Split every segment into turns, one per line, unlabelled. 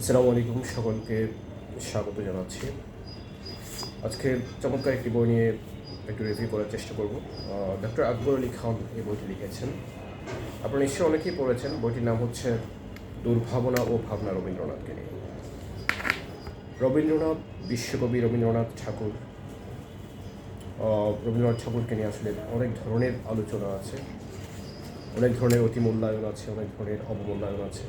আসসালামু আলাইকুম সকলকে স্বাগত জানাচ্ছি। আজকে চমৎকার একটি বই নিয়ে একটু রিভিউ করার চেষ্টা করব। ডক্টর আকবর আলী খান এই বইটি লিখেছেন। আপনারা নিশ্চয়ই অনেকেই পড়েছেন, বইটির নাম হচ্ছে দুর্ভাবনা ও ভাবনা রবীন্দ্রনাথকে নিয়ে। রবীন্দ্রনাথ, বিশ্বকবি রবীন্দ্রনাথ ঠাকুর রবীন্দ্রনাথ ঠাকুরকে নিয়ে আসলে অনেক ধরনের আলোচনা আছে। অনেক ধরনের অতি মূল্যায়ন আছে, অনেক ধরনের অবমূল্যায়ন আছে।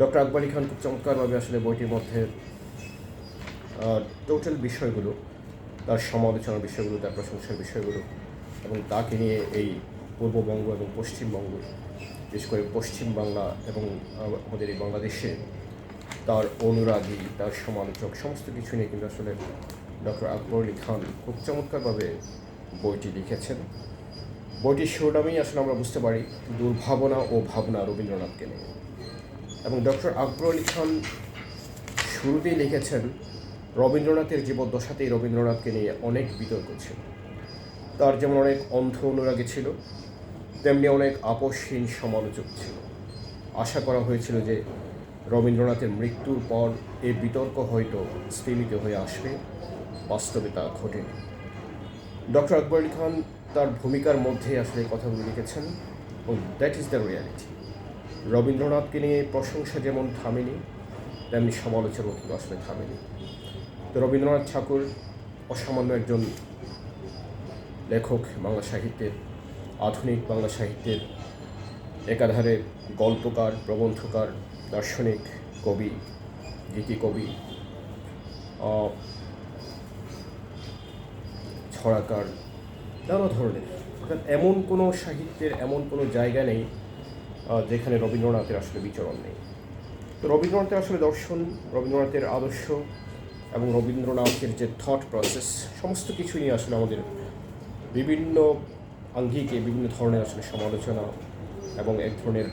ডক্টর আকবর আলী খান খুব চমৎকারভাবে আসলে বইটির মধ্যে টোটাল বিষয়গুলো, তার সমালোচনার বিষয়গুলো, তার প্রশংসার বিষয়গুলো এবং তাকে নিয়ে এই পূর্ববঙ্গ এবং পশ্চিমবঙ্গ, বিশেষ করে পশ্চিম বাংলা এবং আমাদের এই বাংলাদেশে তার অনুরাগী, তার সমালোচক সমস্ত কিছু নিয়ে কিন্তু আসলে ডক্টর আকবর আলী খান খুব চমৎকারভাবে বইটি লিখেছেন। বইটির শিরোনামেই আসলে আমরা বুঝতে পারি দুর্ভাবনা ও ভাবনা রবীন্দ্রনাথকে নিয়ে। এবং ডক্টর আকবর আলী খান শুরুতেই লিখেছেন, রবীন্দ্রনাথের জীবদ্দশাতেই রবীন্দ্রনাথকে নিয়ে অনেক বিতর্ক ছিল। তার যেমন অনেক অন্ধ অনুরাগী ছিল, তেমনি অনেক আপসহীন সমালোচক ছিল। আশা করা হয়েছিল যে রবীন্দ্রনাথের মৃত্যুর পর এই বিতর্ক হয়তো স্থিমিত হয়ে আসবে, বাস্তবে তা ঘটেনি। ডক্টর আকবর আলী খান তার ভূমিকার মধ্যে আসলে কথাগুলো লিখেছেন ও দ্যাট ইজ দ্য রিয়ালিটি রবীন্দ্রনাথকে নিয়ে প্রশংসা যেমন থামেনি, তেমনি সমালোচনাও কিন্তু আসলে থামেনি। তো রবীন্দ্রনাথ ঠাকুর অসামান্য একজন লেখক, বাংলা সাহিত্যের, আধুনিক বাংলা সাহিত্যের একাধারে গল্পকার, প্রবন্ধকার, দার্শনিক কবি গীতিকবি কবি ছড়াকার, নানা ধরনের। অর্থাৎ এমন কোনো সাহিত্যের এমন কোনো জায়গা নেই যেখানে রবীন্দ্রনাথের আসলে বিচরণ নেই। তো রবীন্দ্রনাথের আসলে দর্শন, রবীন্দ্রনাথের আদর্শ এবং রবীন্দ্রনাথের যে থট প্রসেস সমস্ত কিছু নিয়ে আসলে আমাদের বিভিন্ন আঙ্গিকে, বিভিন্ন ধরনের আসলে সমালোচনা এবং এক ধরনের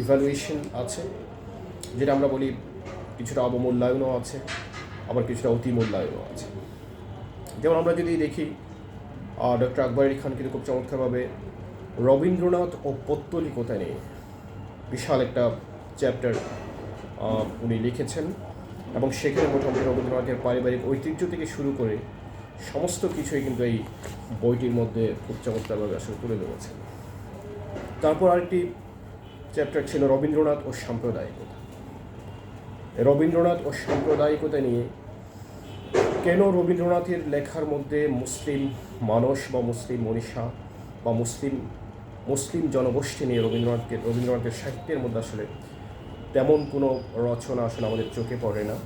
ইভ্যালুয়েশন আছে। যেটা আমরা বলি কিছুটা অবমূল্যায়নও আছে, আবার কিছুটা অতিমূল্যায়নও আছে। যেমন আমরা যদি দেখি ডক্টর আকবর আলী খান কিন্তু খুব চমৎকারভাবে রবীন্দ্রনাথ ও পত্তলিকতা নিয়ে বিশাল একটা চ্যাপ্টার উনি লিখেছেন এবং সেখানে মোটামুটি রবীন্দ্রনাথের পারিবারিক ঐতিহ্য থেকে শুরু করে সমস্ত কিছুই কিন্তু এই বইটির মধ্যে খুব চমৎকারভাবে আসলে তুলে ধরেছেন। তারপর আরেকটি চ্যাপ্টার ছিল রবীন্দ্রনাথ ও সাম্প্রদায়িকতা রবীন্দ্রনাথ ও সাম্প্রদায়িকতা নিয়ে কেন রবীন্দ্রনাথের লেখার মধ্যে মুসলিম মানুষ বা মুসলিম মনীষা বা মুসলিম মুসলিম জনগোষ্ঠী নিয়ে রবীন্দ্রনাথকে রবীন্দ্রনাথের সাহিত্যের মধ্যে আসলে তেমন কোনো রচনা আসলে আমাদের চোখে পড়ে না।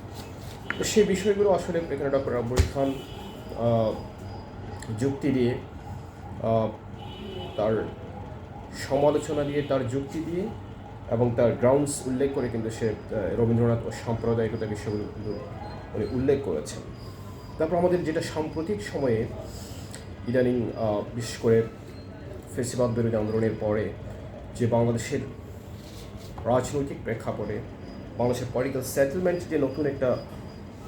তো সেই বিষয়গুলো আসলে এখানে ডক্টর আব্বুল খান যুক্তি দিয়ে তার সমালোচনা দিয়ে, তার যুক্তি দিয়ে এবং তার গ্রাউন্ডস উল্লেখ করে কিন্তু সে রবীন্দ্রনাথ ও সাম্প্রদায়িকতা বিষয়গুলো কিন্তু উনি উল্লেখ করেছেন। তারপর আমাদের যেটা সাম্প্রতিক সময়ে ইদানিং বিশেষ করে ফেসিবাদ বিরোধী আন্দোলনের পরে যে বাংলাদেশের রাজনৈতিক প্রেক্ষাপটে বাংলাদেশের পলিটিক্যাল সেটেলমেন্ট যে নতুন একটা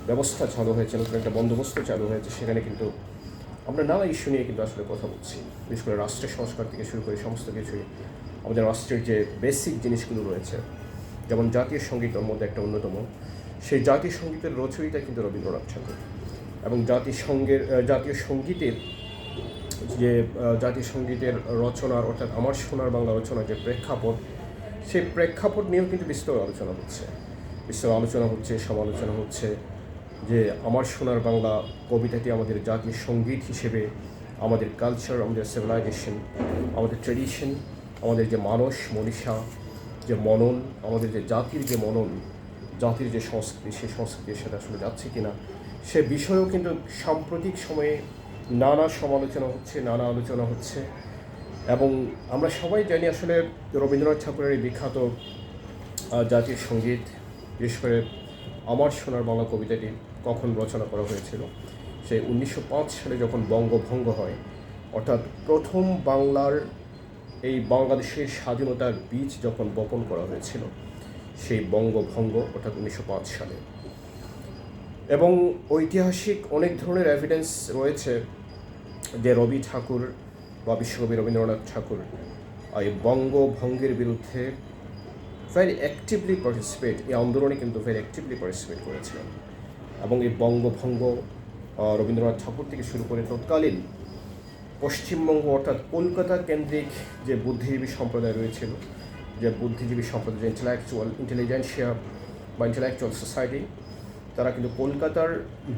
ব্যবস্থা চালু হয়েছে, নতুন একটা বন্দোবস্ত চালু হয়েছে, সেখানে কিন্তু আমরা নানা ইস্যু নিয়ে কিন্তু আসলে কথা বলছি। বিশেষ করে রাষ্ট্রের সংস্কার থেকে শুরু করে সমস্ত কিছুই, আমাদের রাষ্ট্রের যে বেসিক জিনিসগুলো রয়েছে, যেমন জাতীয় সংগীত ওর মধ্যে একটা অন্যতম, সেই জাতীয় সঙ্গীতের রচয়িতা কিন্তু রবীন্দ্রনাথ ঠাকুর। এবং জাতীয় সঙ্গের জাতীয় সঙ্গীতের যে জাতীয় সঙ্গীতের রচনার অর্থাৎ আমার সোনার বাংলা রচনার যে প্রেক্ষাপট, সেই প্রেক্ষাপট নিয়েও কিন্তু বিস্তর আলোচনা হচ্ছে। বিস্তর আলোচনা হচ্ছে, সমালোচনা হচ্ছে যে, আমার সোনার বাংলা কবিতাটি আমাদের জাতীয় সংগীত হিসেবে, আমাদের কালচার আমাদের সিভিলাইজেশন আমাদের ট্রেডিশন আমাদের যে মানস, মনীষা, যে মনন, আমাদের যে জাতির যে মনন, জাতির যে সংস্কৃতি, সেই সংস্কৃতির সাথে আসলে যাচ্ছে কিনা, সে বিষয়েও কিন্তু সাম্প্রতিক সময়ে নানা সমালোচনা হচ্ছে, নানা আলোচনা হচ্ছে। এবং আমরা সবাই জানি আসলে রবীন্দ্রনাথ ঠাকুরের এই বিখ্যাত জাতীয় সংগীত, বিশেষ করে আমার সোনার বাংলা কবিতাটি কখন রচনা করা হয়েছিল, সেই উনিশশো পাঁচ সালে যখন বঙ্গভঙ্গ হয়, অর্থাৎ প্রথম বাংলার এই বাংলাদেশের স্বাধীনতার বীজ যখন বপন করা হয়েছিল, সেই বঙ্গভঙ্গ, অর্থাৎ উনিশশো পাঁচ সালে। এবং ঐতিহাসিক অনেক ধরনের এভিডেন্স রয়েছে যে রবি ঠাকুর বা বিশ্বকবি রবীন্দ্রনাথ ঠাকুর, এই বঙ্গভঙ্গের বিরুদ্ধে ভেরি অ্যাক্টিভলি পার্টিসিপেট এই আন্দোলনে কিন্তু ভেরি অ্যাক্টিভলি পার্টিসিপেট করেছিলেন। এবং এই বঙ্গভঙ্গ রবীন্দ্রনাথ ঠাকুর থেকে শুরু করে তৎকালীন পশ্চিমবঙ্গ অর্থাৎ কলকাতা কেন্দ্রিক যে বুদ্ধিজীবী সম্প্রদায় রয়েছিল, যে বুদ্ধিজীবী সম্প্রদায়, যে ইন্টেলেকচুয়াল ইন্টেলিজেন্সিয়া বা ইন্টেলেকচুয়াল সোসাইটি তারা কিন্তু কলকাতার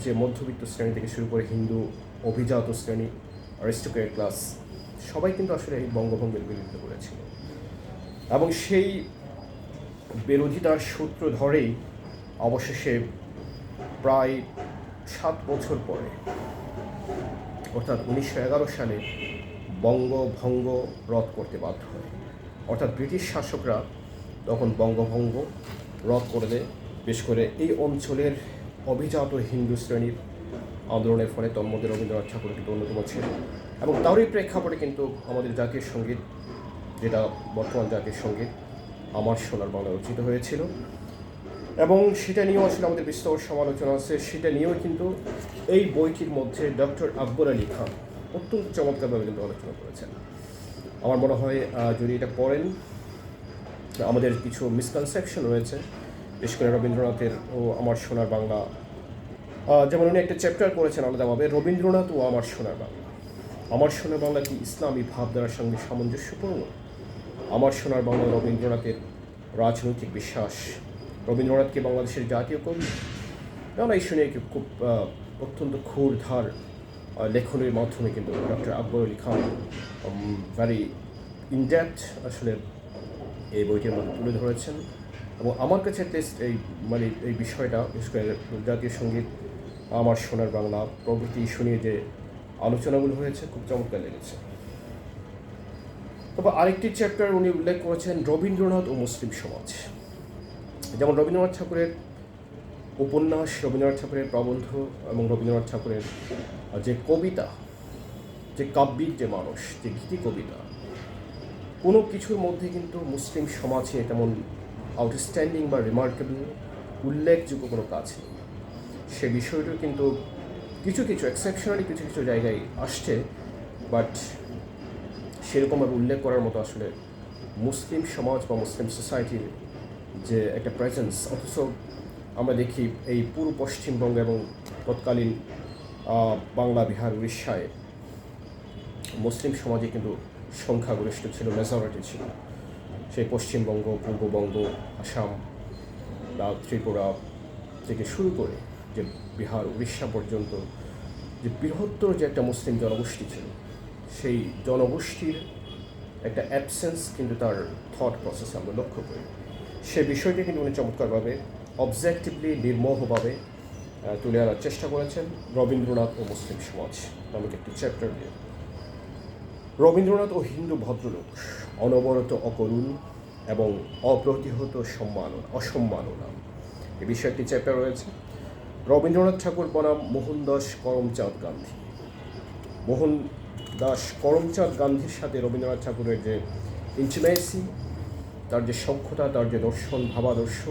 যে মধ্যবিত্ত শ্রেণি থেকে শুরু করে হিন্দু অভিজাত শ্রেণি অ্যারিস্টোক্রেট ক্লাস সবাই কিন্তু আসলে এই বঙ্গভঙ্গের বিরুদ্ধে করেছিল। এবং সেই বিরোধিতার সূত্র ধরেই অবশেষে প্রায় সাত বছর পরে, অর্থাৎ উনিশশো এগারো সালে বঙ্গভঙ্গ রদ করতে বাধ্য হয়। অর্থাৎ ব্রিটিশ শাসকরা তখন বঙ্গভঙ্গ রদ করে দেয়। বেশ করে এই অঞ্চলের অভিজাত হিন্দু শ্রেণির আন্দোলনের ফলে তন্মধ্যে রবীন্দ্রনাথ ঠাকুর কিন্তু অন্যতম ছিল। এবং তারই প্রেক্ষাপটে কিন্তু আমাদের জাতীয় সংগীত, যেটা বর্তমান জাতীয় সংগীত, আমার সোনার বাংলা রচিত হয়েছিল। এবং সেটা নিয়েও আসলে আমাদের বিস্তর সমালোচনা আছে। সেটা নিয়েও কিন্তু এই বইটির মধ্যে ডক্টর আকবর আলী খান অত্যন্ত চমৎকারভাবে কিন্তু আলোচনা করেছেন। আমার মনে হয় যদি এটা পড়েন, আমাদের কিছু মিসকনসেপশন রয়েছে। বিশেষ করে রবীন্দ্রনাথের ও আমার সোনার বাংলা যেমন উনি একটা চ্যাপ্টার করেছেন আলাদাভাবে, রবীন্দ্রনাথ ও আমার সোনার বাংলা। আমার সোনার বাংলা কি ইসলামী ভাবধারার সঙ্গে সামঞ্জস্যপূর্ণ? আমার সোনার বাংলা রবীন্দ্রনাথের রাজনৈতিক বিশ্বাস। রবীন্দ্রনাথকে বাংলাদেশের জাতীয় কবি? কেননা এই শুনে খুব অত্যন্ত ক্ষুরধার লেখনের মাধ্যমে কিন্তু doctor Akbar Ali Khan very in depth আসলে এই বইটির মধ্যে তুলে ধরেছেন। এবং আমার কাছে টেস্ট এই মানে এই বিষয়টা, বিশেষ করে জাতীয় সংগীত আমার সোনার বাংলা প্রভৃতি ইস্যু নিয়ে যে আলোচনাগুলো হয়েছে, খুব চমৎকার লেগেছে। তবে আরেকটি চ্যাপ্টার উনি উল্লেখ করেছেন, রবীন্দ্রনাথ ও মুসলিম সমাজ। যেমন রবীন্দ্রনাথ ঠাকুরের উপন্যাস, রবীন্দ্রনাথ ঠাকুরের প্রবন্ধ এবং রবীন্দ্রনাথ ঠাকুরের যে কবিতা, যে কাব্যিক যে মানুষ, যে গীতি কবিতা, কোনো কিছুর মধ্যে কিন্তু মুসলিম সমাজে তেমন আউটস্ট্যান্ডিং বা রিমার্কেবল উল্লেখযোগ্য কোনো কাজ নেই। সে বিষয়টিও কিন্তু কিছু কিছু এক্সেপশনালি কিছু কিছু জায়গায় আসছে বাট সেরকমভাবে উল্লেখ করার মতো আসলে মুসলিম সমাজ বা মুসলিম সোসাইটির যে একটা প্রেজেন্স অথচ আমরা দেখি এই পুরো পশ্চিমবঙ্গ এবং তৎকালীন বাংলা, বিহার, উড়িষ্যায় মুসলিম সমাজে কিন্তু সংখ্যাগরিষ্ঠ ছিল মেজরিটি ছিল। সেই পশ্চিমবঙ্গ, পূর্ববঙ্গ, আসাম, ত্রিপুরা থেকে শুরু করে যে বিহার, উড়িষ্যা পর্যন্ত যে বৃহত্তর যে একটা মুসলিম জনগোষ্ঠী ছিল, সেই জনগোষ্ঠীর একটা অ্যাবসেন্স কিন্তু তার থট প্রসেসে আমরা লক্ষ্য করি। সে বিষয়টি কিন্তু উনি চমৎকারভাবে অবজেক্টিভলি নির্মোহভাবে তুলে আনার চেষ্টা করেছেন রবীন্দ্রনাথ ও মুসলিম সমাজ নামক একটি চ্যাপ্টার দিয়ে রবীন্দ্রনাথ ও হিন্দু ভদ্রলোক অনবরত অকরুণ এবং অপ্রতিহত সম্মাননা অসম্মাননা এ বিষয়ে একটি চ্যাপ্টার রয়েছে। রবীন্দ্রনাথ ঠাকুর বনাম মোহনদাস করমচাঁদ গান্ধী। মোহন দাস করমচাঁদ গান্ধীর সাথে রবীন্দ্রনাথ ঠাকুরের যে ইন্টিমেসি তার যে সক্ষতা তার যে দর্শন, ভাবাদর্শ,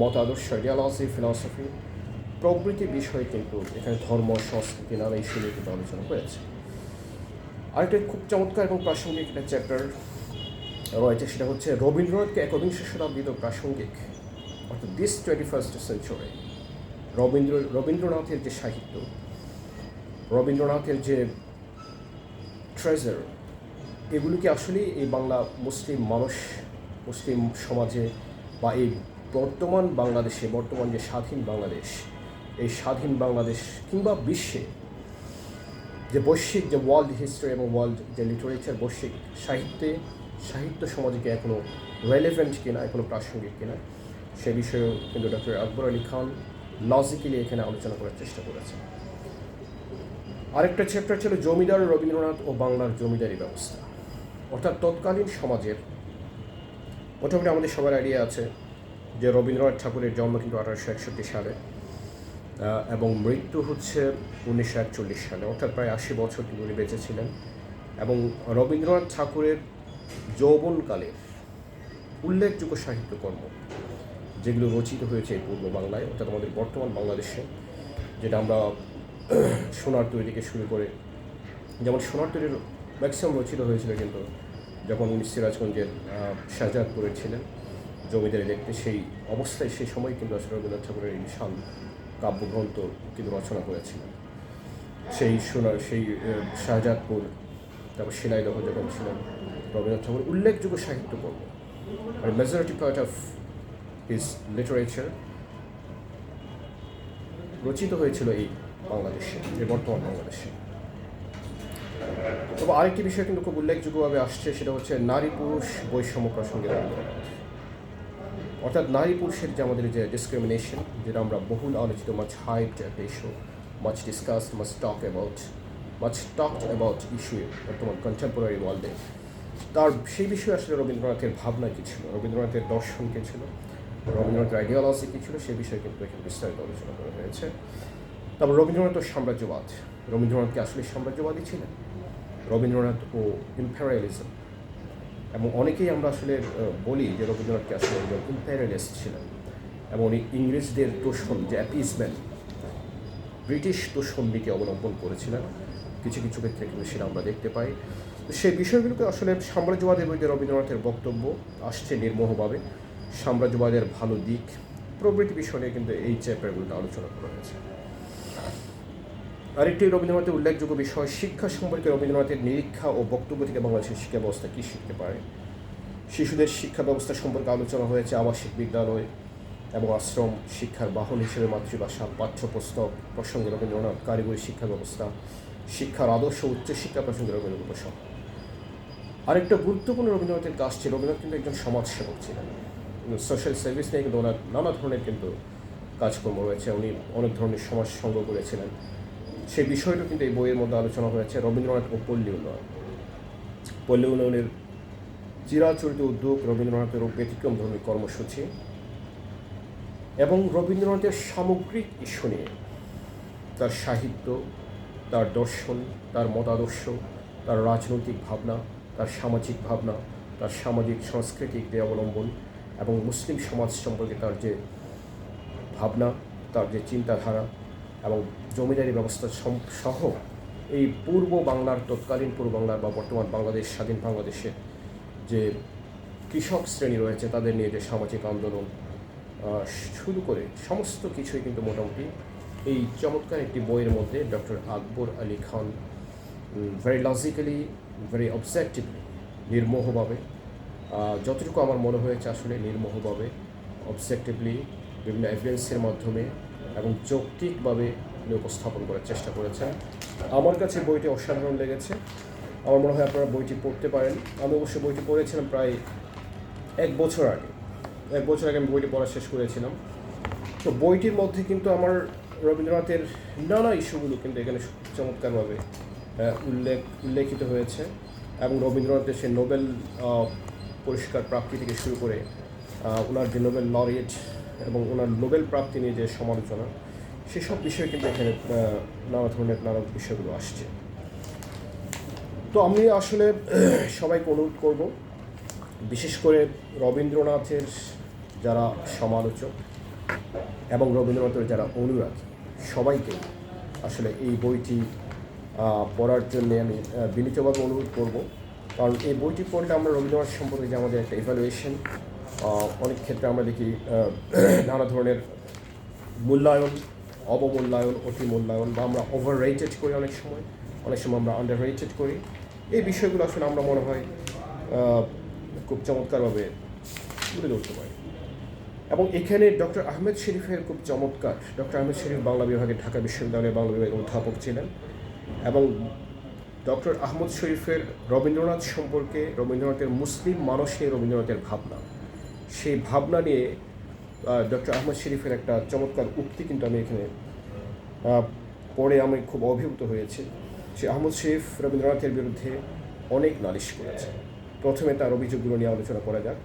মতাদর্শ আইডিয়ালজি ফিলসফি প্রভৃতি বিষয়ে কিন্তু এখানে ধর্ম, সংস্কৃতি নানা ইস্যু নিয়ে কিন্তু আলোচনা হয়েছে। আরেকটা খুব চমৎকার এবং প্রাসঙ্গিক একটা চ্যাপ্টার রয়েছে, সেটা হচ্ছে রবীন্দ্রনাথকে একবিংশ শতাব্দীত প্রাসঙ্গিক, অর্থাৎ this twenty first century Rabindra, রবীন্দ্রনাথের যে সাহিত্য, রবীন্দ্রনাথের যে ট্রেজার এগুলিকে আসলেই এই বাংলা মুসলিম মানুষ, মুসলিম সমাজে বা এই বর্তমান বাংলাদেশে, বর্তমান যে স্বাধীন বাংলাদেশ, এই স্বাধীন বাংলাদেশ কিংবা বিশ্বে যে বৈশ্বিক যে ওয়ার্ল্ড হিস্ট্রি এবং ওয়ার্ল্ড যে লিটারেচার বৈশ্বিক সাহিত্যে, সাহিত্য সমাজকে এখনও রেলেভেন্ট কিনা এখনও প্রাসঙ্গিক কিনা, সে বিষয়েও কিন্তু ডক্টর আকবর আলী খান লজিক্যালি এখানে আলোচনা করার চেষ্টা করেছেন। আরেকটা চ্যাপ্টার ছিল জমিদার রবীন্দ্রনাথ ও বাংলার জমিদারি ব্যবস্থা। অর্থাৎ তৎকালীন সমাজের মোটামুটি আমাদের সবার আইডিয়া আছে যে রবীন্দ্রনাথ ঠাকুরের জন্ম কিন্তু আঠারোশো একষট্টি সালে এবং মৃত্যু হচ্ছে উনিশশো একচল্লিশ সালে, অর্থাৎ প্রায় আশি বছর তিনি উনি বেঁচে ছিলেন। এবং রবীন্দ্রনাথ ঠাকুরের যৌবনকালের উল্লেখযোগ্য সাহিত্যকর্ম যেগুলো রচিত হয়েছে পূর্ব বাংলায় অর্থাৎ আমাদের বর্তমান বাংলাদেশে, যেটা আমরা সোনার তৈরি থেকে শুরু করে, যেমন সোনার তৈরির ম্যাক্সিমাম রচিত হয়েছিল কিন্তু যখন উনি সিরাজগঞ্জের শাহজাদপুরে ছিলেন, জমিদারি দেখতে, সেই অবস্থায়, সেই সময় কিন্তু আসলে রবীন্দ্রনাথ ঠাকুরের এই বিশাল কাব্যগ্রন্থ কিন্তু রচনা করেছিলেন। সেই সোনার, সেই শাহজাদপুর, তারপর শিলাইদহ যখন ছিলেন, রবীন্দ্রনাথ ঠাকুর, উল্লেখযোগ্য সাহিত্যকর্ম আর majority part of his literature রচিত হয়েছিল এই বাংলাদেশে, এই বর্তমান বাংলাদেশে। তবে আরেকটি বিষয় কিন্তু খুব উল্লেখযোগ্যভাবে আসছে, সেটা হচ্ছে নারী পুরুষ বৈষম্য প্রসঙ্গে অর্থাৎ নারী পুরুষের যে আমাদের যে ডিসক্রিমিনেশন যেটা আমরা বহুল আলোচিত মাছ হাইট একটা issue much discuss much talk about much talk about issue বর্তমান কন্টেম্পোরারি ওয়ার্ল্ডে তার সেই বিষয়ে আসলে রবীন্দ্রনাথের ভাবনা কী ছিল? রবীন্দ্রনাথের দর্শন কী ছিল? রবীন্দ্রনাথের আইডিওলজি কী ছিল সে বিষয়ে কিন্তু এখানে বিস্তারিত আলোচনা করা হয়েছে। তারপর রবীন্দ্রনাথ ও সাম্রাজ্যবাদ। রবীন্দ্রনাথ কি আসলে সাম্রাজ্যবাদী ছিলেন? রবীন্দ্রনাথ ও ইম্পেরিয়ালিজম এবং অনেকেই আমরা আসলে বলি যে রবীন্দ্রনাথকে আসলে একজন ইম্পেরিয়ালিস্ট ছিলেন। এবং উনি ইংরেজদের তোষণ যে অ্যাপিসমেন্ট ব্রিটিশ তোষণ নীতি অবলম্বন করেছিলেন। কিছু কিছু ক্ষেত্রে কিন্তু সেটা আমরা দেখতে পাই। সেই বিষয়গুলোকে আসলে সাম্রাজ্যবাদের বইতে রবীন্দ্রনাথের বক্তব্য আসছে নির্মোহভাবে। সাম্রাজ্যবাদের ভালো দিক, প্রভৃতি বিষয় নিয়ে কিন্তু এই চ্যাপ্টারগুলোতে আলোচনা করা হয়েছে। আরেকটি রবীন্দ্রনাথের উল্লেখযোগ্য বিষয়, শিক্ষা সম্পর্কে রবীন্দ্রনাথের নিরীক্ষা ও বক্তব্য থেকে বাংলাদেশের শিক্ষা ব্যবস্থা কী শিখতে পারে? শিশুদের শিক্ষা ব্যবস্থা সম্পর্কে আলোচনা হয়েছে আবাসিক বিদ্যালয় এবং আশ্রম, শিক্ষার বাহন হিসেবে মাতৃভাষা, পাঠ্যপুস্তক প্রসঙ্গে রবীন্দ্রনাথ কারিগরি শিক্ষা ব্যবস্থা, শিক্ষার আদর্শ উচ্চশিক্ষা প্রসঙ্গে রবীন্দ্রনাথ আরেকটা গুরুত্বপূর্ণ রবীন্দ্রনাথের কাজ ছিল, রবীন্দ্রনাথ কিন্তু একজন সমাজসেবক ছিলেন। সোশ্যাল সার্ভিস নিয়ে কিন্তু ওনার নানা ধরনের কিন্তু কাজকর্ম রয়েছে। উনি অনেক ধরনের সমাজ সঙ্গ করেছিলেন। সেই বিষয়টা কিন্তু এই বইয়ের মধ্যে আলোচনা হয়েছে। রবীন্দ্রনাথ ও পল্লী উন্নয়ন। পল্লী উন্নয়নের চিরাচরিত উদ্যোগ রবীন্দ্রনাথের ব্যতিক্রম ধর্মী কর্মসূচি এবং রবীন্দ্রনাথের সামগ্রিক ইস্যু নিয়ে। তার সাহিত্য, তার দর্শন, তার মতাদর্শ, তার রাজনৈতিক ভাবনা, তার সামাজিক ভাবনা, তার সামাজিক, সাংস্কৃতিক যে অবলম্বন এবং মুসলিম সমাজ সম্পর্কে তার যে ভাবনা, তার যে চিন্তাধারা এবং জমিদারি ব্যবস্থা সহ এই পূর্ব বাংলার, তৎকালীন পূর্ব বাংলার বা বর্তমান বাংলাদেশ, স্বাধীন বাংলাদেশের যে কৃষক শ্রেণি রয়েছে, তাদের নিয়ে যে সামাজিক আন্দোলন শুরু করে সমস্ত কিছুই কিন্তু মোটামুটি এই চমৎকার একটি বইয়ের মধ্যে doctor Akbar Ali Khan very logically very objectively নির্মোহভাবে যতটুকু আমার মনে হয়েছে আসলে নির্মোহভাবে অবজেক্টিভলি বিভিন্ন এভিডেন্সের মাধ্যমে এবং যৌক্তিকভাবে উনি উপস্থাপন করার চেষ্টা করেছেন। আমার কাছে বইটি অসাধারণ লেগেছে। আমার মনে হয় আপনারা বইটি পড়তে পারেন। আমি অবশ্য বইটি পড়েছিলাম প্রায় এক বছর আগে। এক বছর আগে আমি বইটি পড়া শেষ করেছিলাম। তো বইটির মধ্যে কিন্তু আমার রবীন্দ্রনাথের নানা ইস্যুগুলো কিন্তু এখানে চমৎকারভাবে উল্লেখ, উল্লেখিত হয়েছে। এবং রবীন্দ্রনাথের সে নোবেল পুরস্কার প্রাপ্তি থেকে শুরু করে ওনার যে নোবেল লরিয়েট এবং ওনার নোবেল প্রাপ্তি নিয়ে যে সমালোচনা, সেসব বিষয় কিন্তু এখানে নানা ধরনের নানা বিষয়গুলো আসছে। তো আমি আসলে সবাইকে অনুরোধ করব, বিশেষ করে রবীন্দ্রনাথের যারা সমালোচক এবং রবীন্দ্রনাথের যারা অনুরাগী, সবাইকে আসলে এই বইটি পড়ার জন্য আমি বিনীতভাবে অনুরোধ করব। কারণ এই বইটি পড়লে আমরা রবীন্দ্রনাথ সম্পর্কে যে আমাদের একটা ইভ্যালুয়েশন অনেক ক্ষেত্রে আমরা দেখি নানা ধরনের মূল্যায়ন, অবমূল্যায়ন অতি মূল্যায়ন বা আমরা ওভার রেটেড করি অনেক সময়। অনেক সময় আমরা আন্ডার রেটেড করি। এই বিষয়গুলো আসলে আমরা মনে হয় খুব চমৎকারভাবে তুলে ধরতে পারি। এবং এখানে ডক্টর আহমেদ শরীফের খুব চমৎকার, ডক্টর আহমেদ শরীফ বাংলা বিভাগে ঢাকা বিশ্ববিদ্যালয়ের বাংলা বিভাগের অধ্যাপক ছিলেন। এবং ডক্টর আহমদ শরীফের রবীন্দ্রনাথ সম্পর্কে, রবীন্দ্রনাথের মুসলিম মানুষে রবীন্দ্রনাথের ভাবনা। সেই ভাবনা নিয়ে ডক্টর আহমদ শরীফের একটা চমৎকার উক্তি কিন্তু আমি এখানে পড়ে আমি খুব অভিভূত হয়েছি সে আহমদ শরীফ রবীন্দ্রনাথের বিরুদ্ধে অনেক নালিশ করেছে। প্রথমে তার অভিযোগগুলো নিয়ে আলোচনা করা যাক।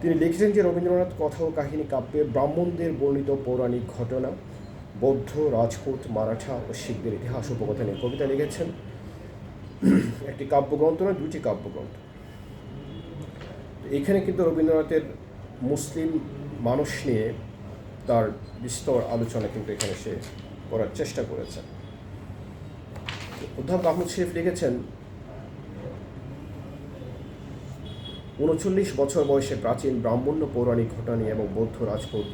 তিনি লিখেছেন যে রবীন্দ্রনাথ কথা ও কাহিনী কাব্যে ব্রাহ্মণদের বর্ণিত পৌরাণিক ঘটনা, বৌদ্ধ, রাজপুত, মারাঠা ও শিখদের ইতিহাস উপকথা নিয়ে কবিতা লিখেছেন। একটি কাব্যগ্রন্থ নয়, দুটি কাব্যগ্রন্থ। এখানে কিন্তু রবীন্দ্রনাথের মুসলিম মানুষ নিয়ে তার বিস্তর আলোচনা কিন্তু এখানে সে করার চেষ্টা করেছেন। অধ্যাপক আহমদ শরীফ লিখেছেন, উনচল্লিশ বছর বয়সে প্রাচীন ব্রাহ্মণ্য পৌরাণিক ঘটনা এবং বৌদ্ধ রাজপুত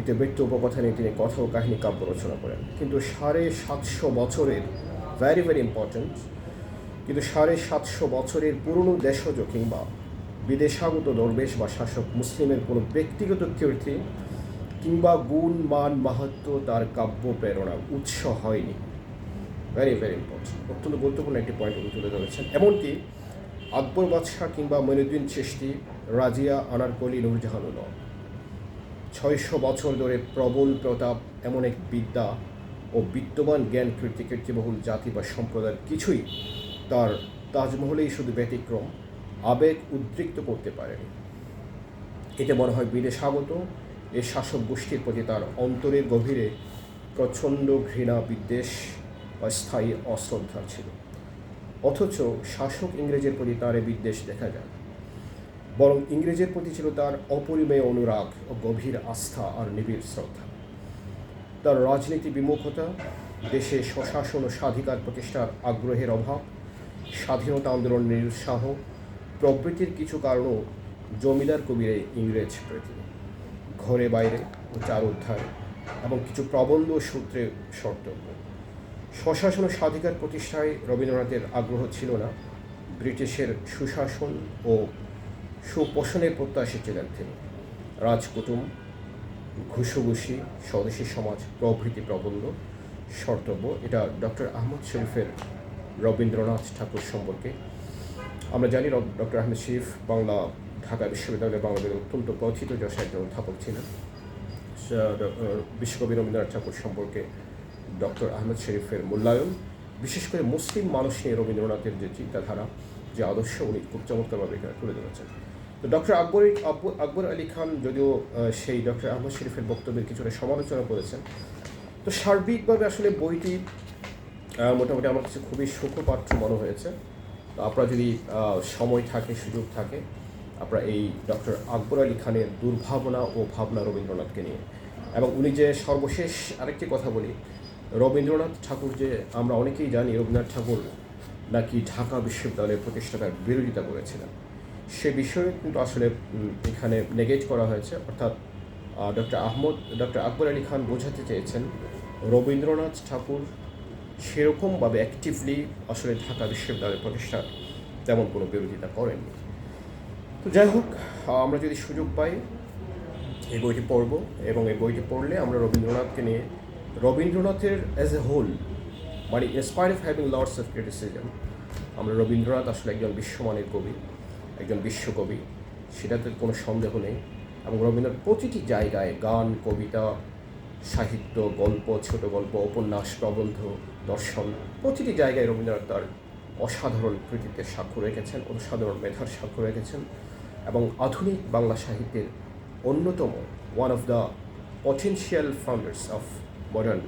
এতে ইতিবৃত্ত উপকথা নিয়ে তিনি কথা ও কাহিনী, কাব্য রচনা করেন। কিন্তু সাড়ে সাতশো বছরের ভ্যারি ভেরি ইম্পর্ট্যান্ট কিন্তু সাড়ে সাতশো বছরের পুরনো দেশজ কিংবা বিদেশাগত দরবেশ বা শাসক মুসলিমের কোনো ব্যক্তিগত কীর্তি কিংবা গুণ, মান মাহাত্ম তার কাব্য প্রেরণার উৎস হয়নি। ভেরি ভেরি ইম্পর্টেন্ট অত্যন্ত গুরুত্বপূর্ণ একটি পয়েন্ট উনি তুলে ধরেছেন। এমনকি আকবর বাদশাহ কিংবা মইনুদ্দিন চিশতি রাজিয়া আনারকলি নূরজাহানও নয় ছয়শো বছর ধরে প্রবল প্রতাপ, এমন এক বিদ্যা ও বিদ্যমান জ্ঞান, কীর্তি, কীর্তিবহুল জাতি বা সম্প্রদায়ের কিছুই তার তাজমহলেই শুধু ব্যতিক্রম, আবেগ উদ্রিক্ত করতে পারেনি। এতে মনে হয় বিদেশাগত এ শাসক গোষ্ঠীর প্রতি তার অন্তরের গভীরে প্রচণ্ড ঘৃণা, বিদ্বেষ বা স্থায়ী অশ্রদ্ধা ছিল। অথচ শাসক ইংরেজের প্রতি তার বিদ্বেষ দেখা যায়। বরং ইংরেজের প্রতি ছিল তার অপরিমেয় অনুরাগ ও গভীর আস্থা আর নিবিড় শ্রদ্ধা। তার রাজনীতি বিমুখতা, দেশে স্বশাসন ও স্বাধিকার প্রতিষ্ঠার আগ্রহের অভাব স্বাধীনতা আন্দোলন নিরুৎসাহ প্রভৃতির কিছু কারণও জমিদার কবিরে ইংরেজ প্রতি। ঘরে বাইরে চার উদ্ধার এবং কিছু প্রবন্ধ সূত্রে শর্তব্য স্বশাসন স্বাধিকার প্রতিষ্ঠায় রবীন্দ্রনাথের আগ্রহ ছিল না। ব্রিটিশের সুশাসন ও সুপোষণের প্রত্যাশী ছিলেন তিনি। রাজকুটুম, ঘুষুঘুষি, স্বদেশী সমাজ প্রভৃতি প্রবন্ধ শর্তব্য এটা ডক্টর আহমদ শরীফের রবীন্দ্রনাথ ঠাকুর সম্পর্কে। আমরা জানি ডক্টর আহমেদ শরীফ বাংলা, ঢাকা বিশ্ববিদ্যালয়ের বাংলাদেশের অত্যন্ত কথিত যশা একজন অধ্যাপক ছিলেন। বিশ্বকবি রবীন্দ্রনাথ ঠাকুর সম্পর্কে ডক্টর আহমেদ শরীফের মূল্যায়ন। বিশেষ করে মুসলিম মানুষ নিয়ে রবীন্দ্রনাথের যে চিন্তাধারা, যে আদর্শ, উনি খুব চমৎকারভাবে এখানে তুলে ধরেছেন। তো ডক্টর আকবর আকবর আলী খান যদিও সেই ডক্টর আহমদ শরীফের বক্তব্যের কিছুটা সমালোচনা করেছেন। তো সার্বিকভাবে আসলে বইটি মোটামুটি আমার কাছে খুবই সুখপাত্র মনে হয়েছে। তো আপনারা যদি সময় থাকে, সুযোগ থাকে, আপনারা এই ডক্টর আকবর আলী খানের দুর্ভাবনা ও ভাবনা রবীন্দ্রনাথকে নিয়ে। এবং উনি যে সর্বশেষ আরেকটি কথা বলি, রবীন্দ্রনাথ ঠাকুর যে আমরা অনেকেই জানি, রবীন্দ্রনাথ ঠাকুর নাকি ঢাকা বিশ্ববিদ্যালয়ের প্রতিষ্ঠাতার বিরোধিতা করেছিলেন। সে বিষয়ে কিন্তু আসলে এখানে নেগেট করা হয়েছে। অর্থাৎ ডক্টর আহমদ, ডক্টর আকবর আলী খান বোঝাতে চেয়েছেন, রবীন্দ্রনাথ ঠাকুর সেরকমভাবে অ্যাক্টিভলি আসলে ঢাকা বিশ্ববিদ্যালয়ের প্রতিষ্ঠা তেমন কোনো বিরোধিতা করেননি। তো যাই হোক আমরা যদি সুযোগ পাই, এই বইটি পড়ব এবং এই বইটি পড়লে আমরা রবীন্দ্রনাথকে নিয়ে, রবীন্দ্রনাথের অ্যাজ এ হোল মানে inspire of having lords of criticism আমরা রবীন্দ্রনাথ আসলে একজন বিশ্বমানের কবি, একজন বিশ্বকবি, সেটাতে কোনো সন্দেহ নেই এবং রবীন্দ্রনাথ প্রতিটি জায়গায় গান, কবিতা, সাহিত্য, গল্প, ছোট গল্প, উপন্যাস, প্রবন্ধ দর্শন। প্রতিটি জায়গায় রবীন্দ্রনাথ তার অসাধারণ কৃতিত্বের সাক্ষ্য রেখেছেন, অসাধারণ মেধার সাক্ষ্য রেখেছেন এবং আধুনিক বাংলা সাহিত্যের অন্যতম one of the potential founders of modern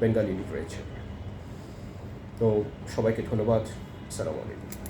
Bengali literature তো সবাইকে ধন্যবাদ। আসসালামু আলাইকুম।